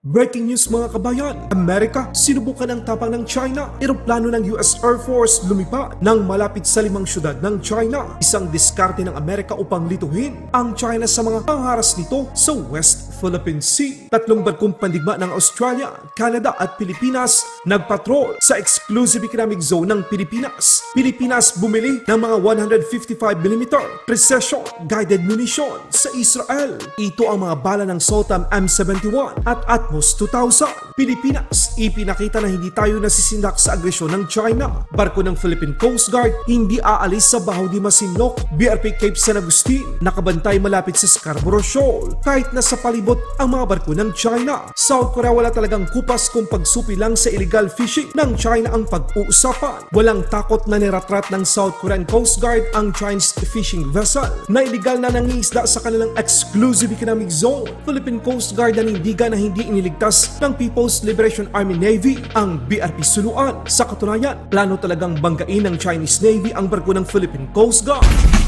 Breaking news mga kabayan, Amerika sinubukan ang tapang ng China. Eroplano ng US Air Force lumipad ng malapit sa limang syudad ng China. Isang diskarte ng Amerika upang lituhin ang China sa mga pangharas nito sa West Philippine Sea. Tatlong barkong pandigma ng Australia, Canada at Pilipinas nagpatrol sa exclusive economic zone ng Pilipinas. Pilipinas bumili ng mga 155mm precision guided munition sa Israel. Ito ang mga bala ng Sultan M71 at Atmos 2000. Pilipinas, ipinakita na hindi tayo nasisindak sa agresyon ng China. Barko ng Philippine Coast Guard hindi aalis sa Bahaw di Masinloc. BRP Cape San Agustin nakabantay malapit sa Scarborough Shoal kahit nasa palibot ang mga barko ng China. South Korea wala talagang kupas kung pagsupi lang sa illegal fishing ng China ang pag-uusapan. Walang takot na niratrat ng South Korean Coast Guard ang Chinese fishing vessel na illegal na nangingisda sa kanilang exclusive economic zone. Philippine Coast Guard nanindigan na hindi iniligtas ng People's Liberation Army Navy ang BRP Suluan. Sa katunayan, plano talagang banggain ng Chinese Navy ang barko ng Philippine Coast Guard.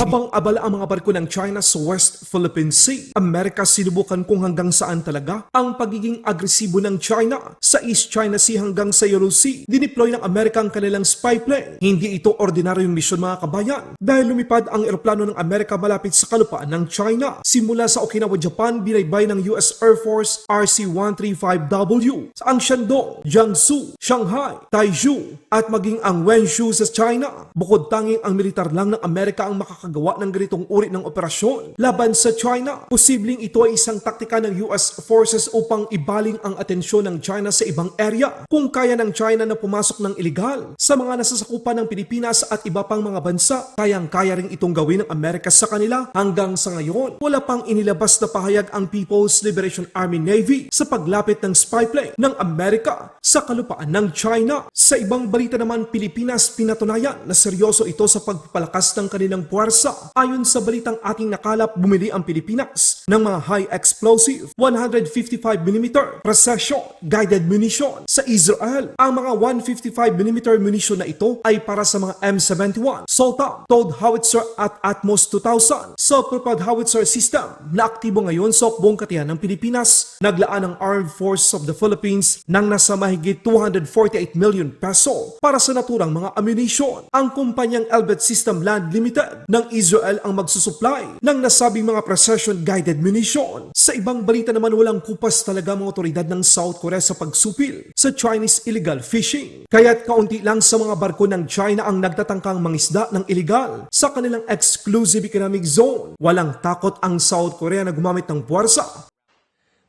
Habang abala ang mga barko ng China sa West Philippine Sea, Amerika sinubukan kung hanggang saan talaga ang pagiging agresibo ng China sa East China Sea hanggang sa Yellow Sea. Dineploy ng Amerika ang kanilang spy plane. Hindi ito ordinaryong misyon mga kabayan dahil lumipad ang eroplano ng Amerika malapit sa kalupaan ng China. Simula sa Okinawa, Japan, binaybay ng US Air Force RC-135W sa ang Shandong, Jiangsu, Shanghai, Taizhou at maging ang Wenzhou sa China. Bukod tanging ang militar lang ng Amerika ang makakagawa ng ganitong uri ng operasyon laban sa China. Posibleng ito ay isang taktika ng US forces upang ibaling ang atensyon ng China sa ibang area. Kung kaya ng China na pumasok ng ilegal sa mga nasasakupan ng Pilipinas at iba pang mga bansa, kayang-kaya rin itong gawin ng Amerika sa kanila hanggang sa ngayon. Wala pang inilabas na pahayag ang People's Liberation Army Navy sa paglapit ng spy plane ng Amerika sa kalupaan ng China. Sa ibang balita naman, Pilipinas pinatunayan na seryoso ito sa pagpapalakas ng kanilang puwersa. Ayon sa balitang ating nakalap, bumili ang Pilipinas ng mga high explosive 155mm precision guided munition sa Israel. Ang mga 155mm munition na ito ay para sa mga M71, Sultan, Towed Howitzer at Atmos 2000 self-propelled howitzer system na aktibo ngayon sa buong katiyan ng Pilipinas. Naglaan ang Armed Forces of the Philippines ng nasa mahigit 248 million peso para sa naturang mga ammunition. Ang kumpanyang Elbit System Land Limited ng Israel ang magsusupply ng nasabing mga precision-guided munition. Sa ibang balita naman walang kupas talaga mga otoridad ng South Korea sa pagsupil sa Chinese illegal fishing. Kaya't kaunti lang sa mga barko ng China ang nagtatangkang mangisda ng illegal sa kanilang exclusive economic zone. Walang takot ang South Korea na gumamit ng puwersa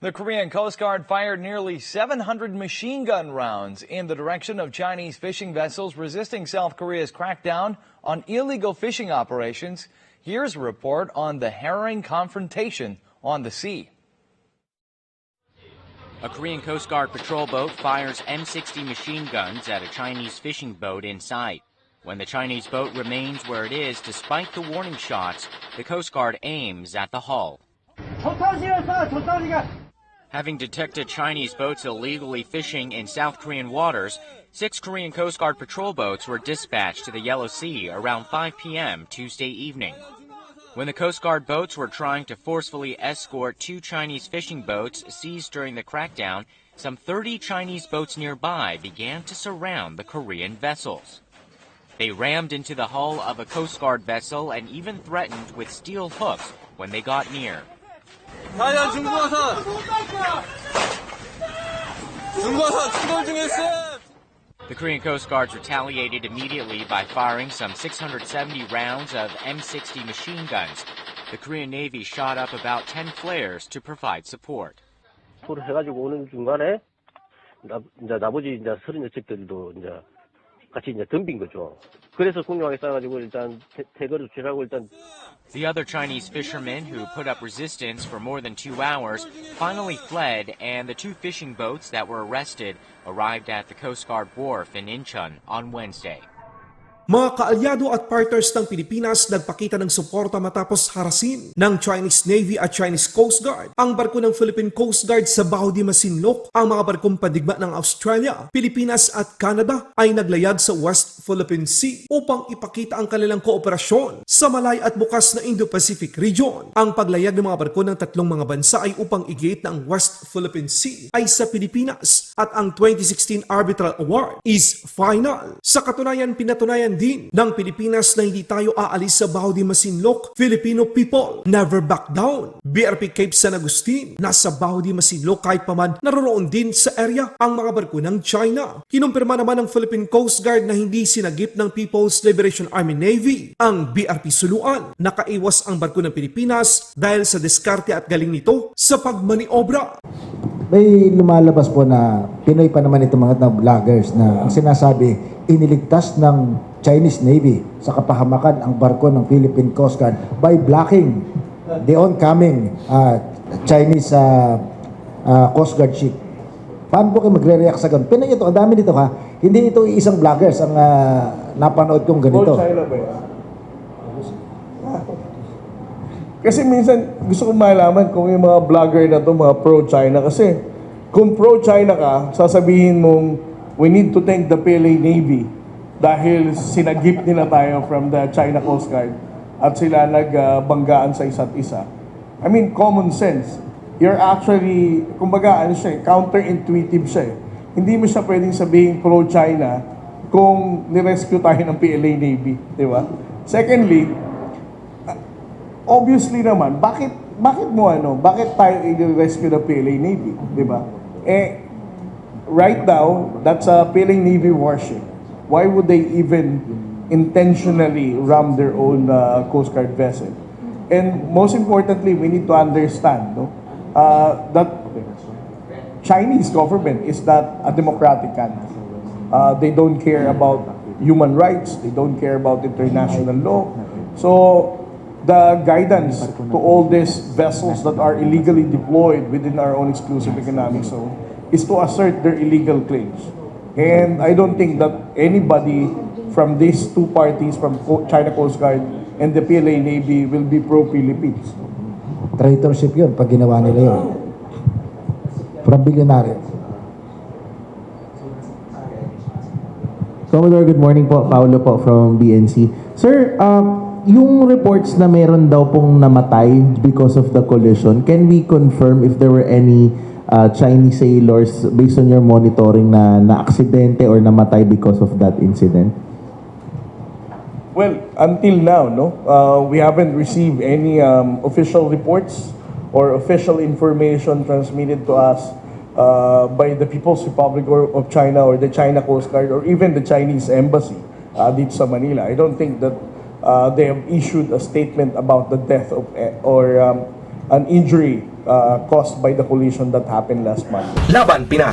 The Korean Coast Guard fired nearly 700 machine gun rounds in the direction of Chinese fishing vessels resisting South Korea's crackdown on illegal fishing operations. Here's a report on the herring confrontation on the sea. A Korean Coast Guard patrol boat fires M60 machine guns at a Chinese fishing boat in sight. When the Chinese boat remains where it is despite the warning shots, the Coast Guard aims at the hull. Having detected Chinese boats illegally fishing in South Korean waters, six Korean Coast Guard patrol boats were dispatched to the Yellow Sea around 5 p.m. Tuesday evening. When the Coast Guard boats were trying to forcefully escort two Chinese fishing boats seized during the crackdown, some 30 Chinese boats nearby began to surround the Korean vessels. They rammed into the hull of a Coast Guard vessel and even threatened with steel hooks when they got near. 다이안 중국어선 중국어선 출동 중했음 The Korean Coast Guards retaliated immediately by firing some 670 rounds of M60 machine guns. The Korean Navy shot up about 10 flares to provide support. 소를 해가지고 오는 중간에 나, 이제 나머지 이제 서른 여척들도 이제 같이 이제 덤빈 거죠. 그래서 공룡하게 싸가지고 일단 태, 태거를 취하고 일단 The other Chinese fishermen who put up resistance for more than two hours finally fled, and the two fishing boats that were arrested arrived at the Coast Guard wharf in Incheon on Wednesday. Mga kaalyado at partners ng Pilipinas nagpakita ng suporta matapos harasin ng Chinese Navy at Chinese Coast Guard ang barko ng Philippine Coast Guard sa Baho de Masinloc. Ang mga barkong padigma ng Australia, Pilipinas at Canada ay naglayag sa West Philippine Sea upang ipakita ang kanilang kooperasyon sa malay at bukas na Indo-Pacific region. Ang paglayag ng mga barko ng tatlong mga bansa ay upang igate ang West Philippine Sea ay sa Pilipinas at ang 2016 Arbitral Award is final. Sa katunayan, pinatunayan din ng Pilipinas na hindi tayo aalis sa Baho de Masinloc. Filipino people never back down. BRP Cape San Agustin, nasa Baho de Masinloc kahit paman naroon din sa area ang mga barko ng China. Kinumpirma naman ng Philippine Coast Guard na hindi sinagip ng People's Liberation Army Navy ang BRP Suluan. Nakaiwas ang barko ng Pilipinas dahil sa diskarte at galing nito sa pagmaniobra. May lumalabas po na Pinoy pa naman itong mga na vloggers na ang sinasabi, iniligtas ng Chinese Navy sa kapahamakan ang barko ng Philippine Coast Guard by blocking the oncoming uh, Chinese uh, uh, Coast Guard ship. Paano po kayo magre-react sa ganun? Pinoy ito, ang dami dito ha. Hindi ito isang vloggers ang uh, napanood kong ganito. Kasi minsan gusto kong malaman kung yung mga vlogger na to mga pro-China kasi kung pro-China ka, sasabihin mong we need to thank the PLA Navy dahil sinagip nila tayo from the China Coast Guard at sila nagbanggaan sa isa't isa. I mean, common sense. You're actually, kumbaga, ano siya, counterintuitive siya eh. Hindi mo siya pwedeng sabihin pro-China kung nirescue tayo ng PLA Navy, di ba? Secondly, obviously naman, bakit bakit mo ano, bakit tayo i-rescue ng PLA Navy, 'di ba? Eh right now, that's a PLA Navy warship. Why would they even intentionally ram their own uh, Coast Guard vessel? And most importantly, we need to understand no, uh, that Chinese government is not a democratic country. Uh, they don't care about human rights. They don't care about international law. So the guidance to all these vessels that are illegally deployed within our own exclusive economic zone is to assert their illegal claims. And I don't think that anybody from these two parties, from China Coast Guard and the PLA Navy, will be pro-Philippines. Traitorship yun pag ginawa nila yun. From billionaire. Commodore, good morning po. Paolo po from BNC. Sir, um, yung reports na meron daw pong namatay because of the collision, can we confirm if there were any uh, Chinese sailors based on your monitoring na na-aksidente or namatay because of that incident? Well, until now, no, uh, we haven't received any um, official reports or official information transmitted to us uh, by the People's Republic of China or the China Coast Guard or even the Chinese Embassy uh, dito sa Manila. I don't think that uh, they have issued a statement about the death of eh, or um, an injury uh, caused by the collision that happened last month. Laban Pinas.